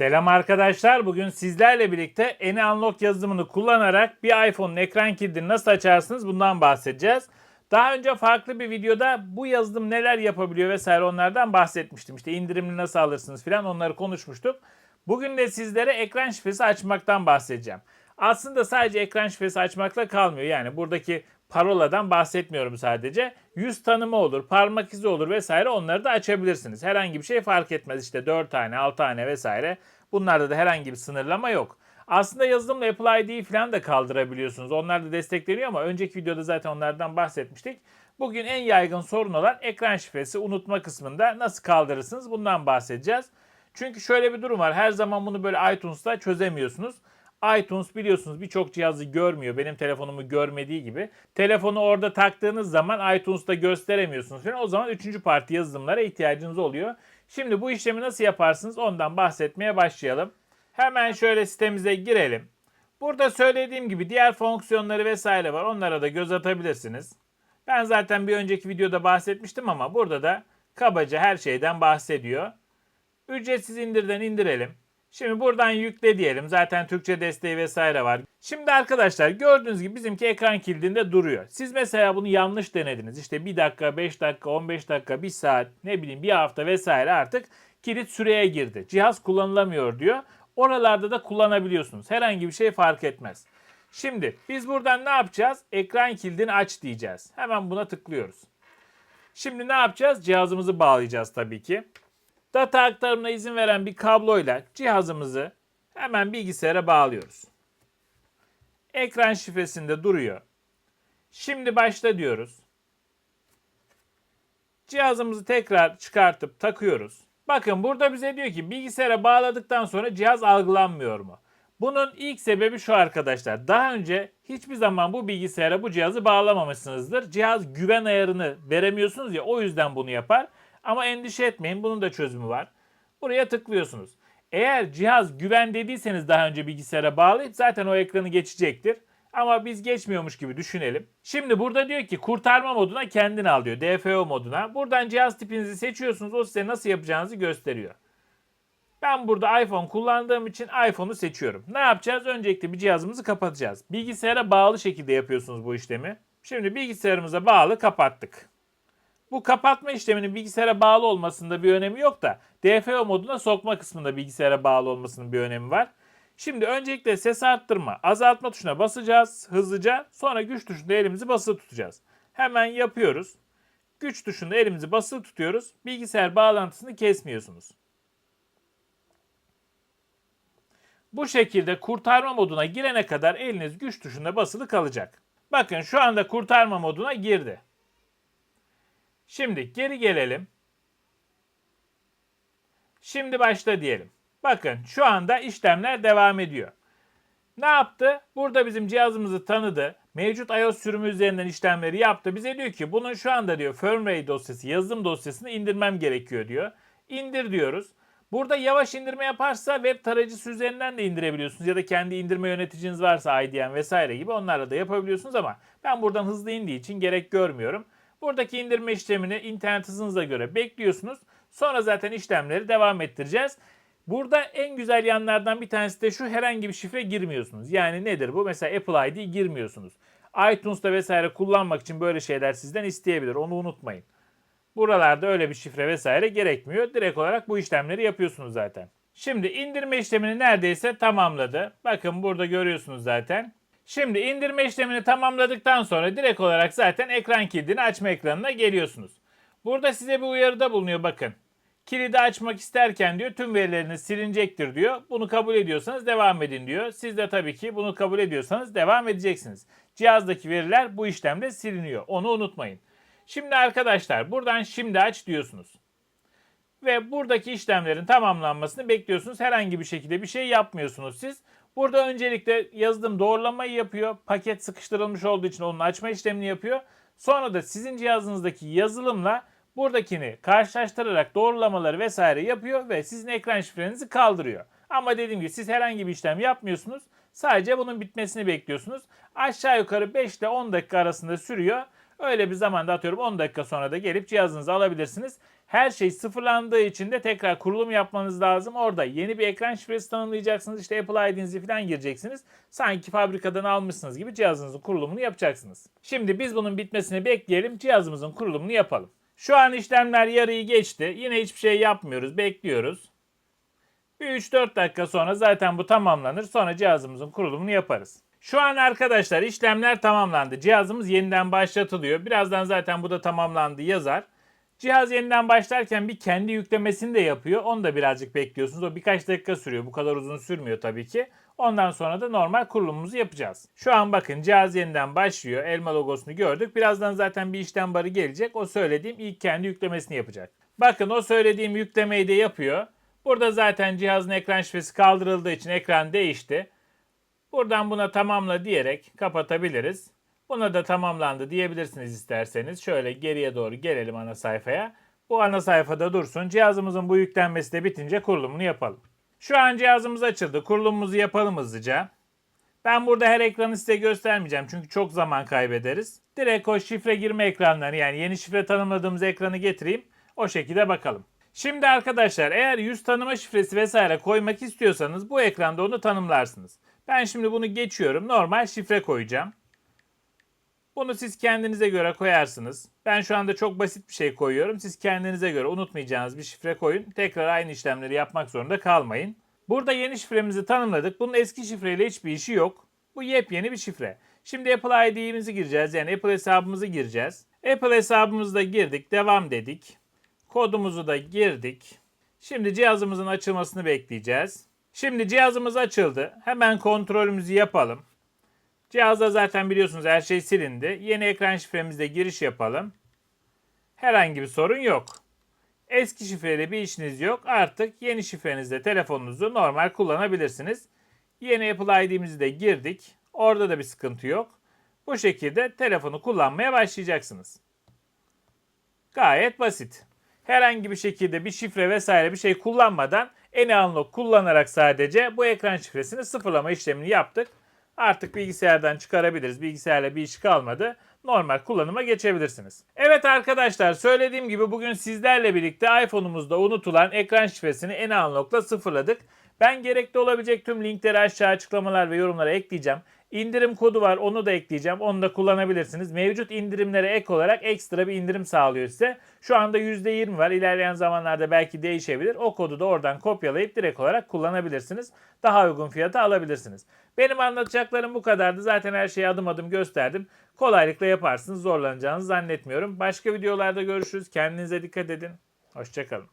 Selam arkadaşlar. Bugün sizlerle birlikte Eni Unlock yazılımını kullanarak bir iPhone'un ekran kilidini nasıl açarsınız bundan bahsedeceğiz. Daha önce farklı bir videoda bu yazılım neler yapabiliyor vesaire onlardan bahsetmiştim. İşte indirimli nasıl alırsınız filan onları konuşmuştuk. Bugün de sizlere ekran şifresi açmaktan bahsedeceğim. Aslında sadece ekran şifresi açmakla kalmıyor. Yani buradaki paroladan bahsetmiyorum sadece. Yüz tanımı olur, parmak izi olur vesaire onları da açabilirsiniz. Herhangi bir şey fark etmez. İşte 4 tane, 6 tane vesaire. Bunlarda da herhangi bir sınırlama yok. Aslında yazılımla Apple ID'yi falan da kaldırabiliyorsunuz. Onlar da destekleniyor ama önceki videoda zaten onlardan bahsetmiştik. Bugün en yaygın sorun olan ekran şifresi unutma kısmında nasıl kaldırırsınız bundan bahsedeceğiz. Çünkü şöyle bir durum var. Her zaman bunu böyle iTunes'ta çözemiyorsunuz iTunes biliyorsunuz birçok cihazı görmüyor. Benim telefonumu görmediği gibi. Telefonu orada taktığınız zaman iTunes'ta gösteremiyorsunuz falan. O zaman üçüncü parti yazılımlara ihtiyacınız oluyor. Şimdi bu işlemi nasıl yaparsınız ondan bahsetmeye başlayalım. Hemen şöyle sitemize girelim. Burada söylediğim gibi diğer fonksiyonları vesaire var. Onlara da göz atabilirsiniz. Ben zaten bir önceki videoda bahsetmiştim ama burada da kabaca her şeyden bahsediyor. Ücretsiz indirden indirelim. Şimdi buradan yükle diyelim. Zaten Türkçe desteği vesaire var. Şimdi arkadaşlar gördüğünüz gibi bizimki ekran kilidinde duruyor. Siz mesela bunu yanlış denediniz. İşte 1 dakika, 5 dakika, 15 dakika, 1 saat, ne bileyim bir hafta vesaire artık kilit süreye girdi. Cihaz kullanılamıyor diyor. Oralarda da kullanabiliyorsunuz. Herhangi bir şey fark etmez. Şimdi biz buradan ne yapacağız? Ekran kilidini aç diyeceğiz. Hemen buna tıklıyoruz. Şimdi ne yapacağız? Cihazımızı bağlayacağız tabii ki. Data aktarımına izin veren bir kabloyla cihazımızı hemen bilgisayara bağlıyoruz. Ekran şifresinde duruyor. Şimdi başla diyoruz. Cihazımızı tekrar çıkartıp takıyoruz. Bakın burada bize diyor ki bilgisayara bağladıktan sonra cihaz algılanmıyor mu? Bunun ilk sebebi şu arkadaşlar. Daha önce hiçbir zaman bu bilgisayara bu cihazı bağlamamışsınızdır. Cihaz güven ayarını veremiyorsunuz ya o yüzden bunu yapar. Ama endişe etmeyin bunun da çözümü var. Buraya tıklıyorsunuz. Eğer cihaz güven dediyseniz daha önce bilgisayara bağlayıp zaten o ekranı geçecektir. Ama biz geçmiyormuş gibi düşünelim. Şimdi burada diyor ki kurtarma moduna kendin al diyor. DFO moduna. Buradan cihaz tipinizi seçiyorsunuz. O size nasıl yapacağınızı gösteriyor. Ben burada iPhone kullandığım için iPhone'u seçiyorum. Ne yapacağız? Öncelikle bir cihazımızı kapatacağız. Bilgisayara bağlı şekilde yapıyorsunuz bu işlemi. Şimdi bilgisayarımıza bağlı kapattık. Bu kapatma işleminin bilgisayara bağlı olmasında bir önemi yok da DFO moduna sokma kısmında bilgisayara bağlı olmasının bir önemi var. Şimdi öncelikle ses arttırma, azaltma tuşuna basacağız hızlıca. Sonra güç tuşunda elimizi basılı tutacağız. Hemen yapıyoruz. Güç tuşunda elimizi basılı tutuyoruz. Bilgisayar bağlantısını kesmiyorsunuz. Bu şekilde kurtarma moduna girene kadar eliniz güç tuşunda basılı kalacak. Bakın şu anda kurtarma moduna girdi. Şimdi geri gelelim. Şimdi başla diyelim. Bakın şu anda işlemler devam ediyor. Ne yaptı? Burada bizim cihazımızı tanıdı. Mevcut iOS sürümü üzerinden işlemleri yaptı. Bize diyor ki bunun şu anda diyor firmware dosyası, yazılım dosyasını indirmem gerekiyor diyor. İndir diyoruz. Burada yavaş indirme yaparsa web tarayıcısı üzerinden de indirebiliyorsunuz ya da kendi indirme yöneticiniz varsa IDM vesaire gibi onlarla da yapabiliyorsunuz ama ben buradan hızlı indiği için gerek görmüyorum. Buradaki indirme işlemini internet hızınıza göre bekliyorsunuz. Sonra zaten işlemleri devam ettireceğiz. Burada en güzel yanlardan bir tanesi de şu herhangi bir şifre girmiyorsunuz. Yani nedir bu? Mesela Apple ID girmiyorsunuz. iTunes'ta vesaire kullanmak için böyle şeyler sizden isteyebilir. Onu unutmayın. Buralarda öyle bir şifre vesaire gerekmiyor. Direkt olarak bu işlemleri yapıyorsunuz zaten. Şimdi indirme işlemini neredeyse tamamladı. Bakın burada görüyorsunuz zaten. Şimdi indirme işlemini tamamladıktan sonra direkt olarak zaten ekran kilidini açma ekranına geliyorsunuz. Burada size bir uyarıda bulunuyor bakın. Kilidi açmak isterken diyor tüm verileriniz silinecektir diyor. Bunu kabul ediyorsanız devam edin diyor. Siz de tabii ki bunu kabul ediyorsanız devam edeceksiniz. Cihazdaki veriler bu işlemde siliniyor. Onu unutmayın. Şimdi arkadaşlar buradan şimdi aç diyorsunuz. Ve buradaki işlemlerin tamamlanmasını bekliyorsunuz. Herhangi bir şekilde bir şey yapmıyorsunuz siz. Burada öncelikle yazılım doğrulamayı yapıyor. Paket sıkıştırılmış olduğu için onun açma işlemini yapıyor. Sonra da sizin cihazınızdaki yazılımla buradakini karşılaştırarak doğrulamaları vesaire yapıyor ve sizin ekran şifrenizi kaldırıyor. Ama dediğim gibi siz herhangi bir işlem yapmıyorsunuz. Sadece bunun bitmesini bekliyorsunuz. Aşağı yukarı 5 ile 10 dakika arasında sürüyor. Öyle bir zamanda atıyorum 10 dakika sonra da gelip cihazınızı alabilirsiniz. Her şey sıfırlandığı için de tekrar kurulum yapmanız lazım. Orada yeni bir ekran şifresi tanımlayacaksınız. İşte Apple ID'nizi falan gireceksiniz. Sanki fabrikadan almışsınız gibi cihazınızın kurulumunu yapacaksınız. Şimdi biz bunun bitmesini bekleyelim. Cihazımızın kurulumunu yapalım. Şu an işlemler yarıyı geçti. Yine hiçbir şey yapmıyoruz. Bekliyoruz. Bir 3-4 dakika sonra zaten bu tamamlanır. Sonra cihazımızın kurulumunu yaparız. Şu an arkadaşlar işlemler tamamlandı. Cihazımız yeniden başlatılıyor. Birazdan zaten bu da tamamlandı yazar. Cihaz yeniden başlarken bir kendi yüklemesini de yapıyor. Onu da birazcık bekliyorsunuz. O birkaç dakika sürüyor. Bu kadar uzun sürmüyor tabii ki. Ondan sonra da normal kurulumumuzu yapacağız. Şu an bakın cihaz yeniden başlıyor. Elma logosunu gördük. Birazdan zaten bir işlem barı gelecek. O söylediğim ilk kendi yüklemesini yapacak. Bakın o söylediğim yüklemeyi de yapıyor. Burada zaten cihazın ekran şifresi kaldırıldığı için ekran değişti. Buradan buna tamamla diyerek kapatabiliriz. Buna da tamamlandı diyebilirsiniz isterseniz. Şöyle geriye doğru gelelim ana sayfaya. Bu ana sayfada dursun. Cihazımızın bu yüklenmesi de bitince kurulumunu yapalım. Şu an cihazımız açıldı. Kurulumumuzu yapalım hızlıca. Ben burada her ekranı size göstermeyeceğim çünkü çok zaman kaybederiz. Direkt o şifre girme ekranlarını yani yeni şifre tanımladığımız ekranı getireyim. O şekilde bakalım. Şimdi arkadaşlar eğer yüz tanıma şifresi vesaire koymak istiyorsanız bu ekranda onu tanımlarsınız. Ben şimdi bunu geçiyorum. Normal şifre koyacağım. Bunu siz kendinize göre koyarsınız. Ben şu anda çok basit bir şey koyuyorum. Siz kendinize göre unutmayacağınız bir şifre koyun. Tekrar aynı işlemleri yapmak zorunda kalmayın. Burada yeni şifremizi tanımladık. Bunun eski şifreyle hiçbir işi yok. Bu yepyeni bir şifre. Şimdi Apple ID'mizi gireceğiz. Yani Apple hesabımızı gireceğiz. Apple hesabımızda girdik. Devam dedik. Kodumuzu da girdik. Şimdi cihazımızın açılmasını bekleyeceğiz. Şimdi cihazımız açıldı. Hemen kontrolümüzü yapalım. Cihazda zaten biliyorsunuz her şey silindi. Yeni ekran şifremizle giriş yapalım. Herhangi bir sorun yok. Eski şifreyle bir işiniz yok. Artık yeni şifrenizle telefonunuzu normal kullanabilirsiniz. Yeni Apple ID'mizi de girdik. Orada da bir sıkıntı yok. Bu şekilde telefonu kullanmaya başlayacaksınız. Gayet basit. Herhangi bir şekilde bir şifre vesaire bir şey kullanmadan AnyUnlock kullanarak sadece bu ekran şifresini sıfırlama işlemini yaptık. Artık bilgisayardan çıkarabiliriz. Bilgisayarla bir iş kalmadı. Normal kullanıma geçebilirsiniz. Evet arkadaşlar söylediğim gibi bugün sizlerle birlikte iPhone'umuzda unutulan ekran şifresini AnyUnlock'la sıfırladık. Ben gerekli olabilecek tüm linkleri aşağı açıklamalar ve yorumlara ekleyeceğim. İndirim kodu var onu da ekleyeceğim. Onu da kullanabilirsiniz. Mevcut indirimlere ek olarak ekstra bir indirim sağlıyor size. Şu anda %20 var. İlerleyen zamanlarda belki değişebilir. O kodu da oradan kopyalayıp direkt olarak kullanabilirsiniz. Daha uygun fiyata alabilirsiniz. Benim anlatacaklarım bu kadardı. Zaten her şeyi adım adım gösterdim. Kolaylıkla yaparsınız. Zorlanacağınızı zannetmiyorum. Başka videolarda görüşürüz. Kendinize dikkat edin. Hoşçakalın.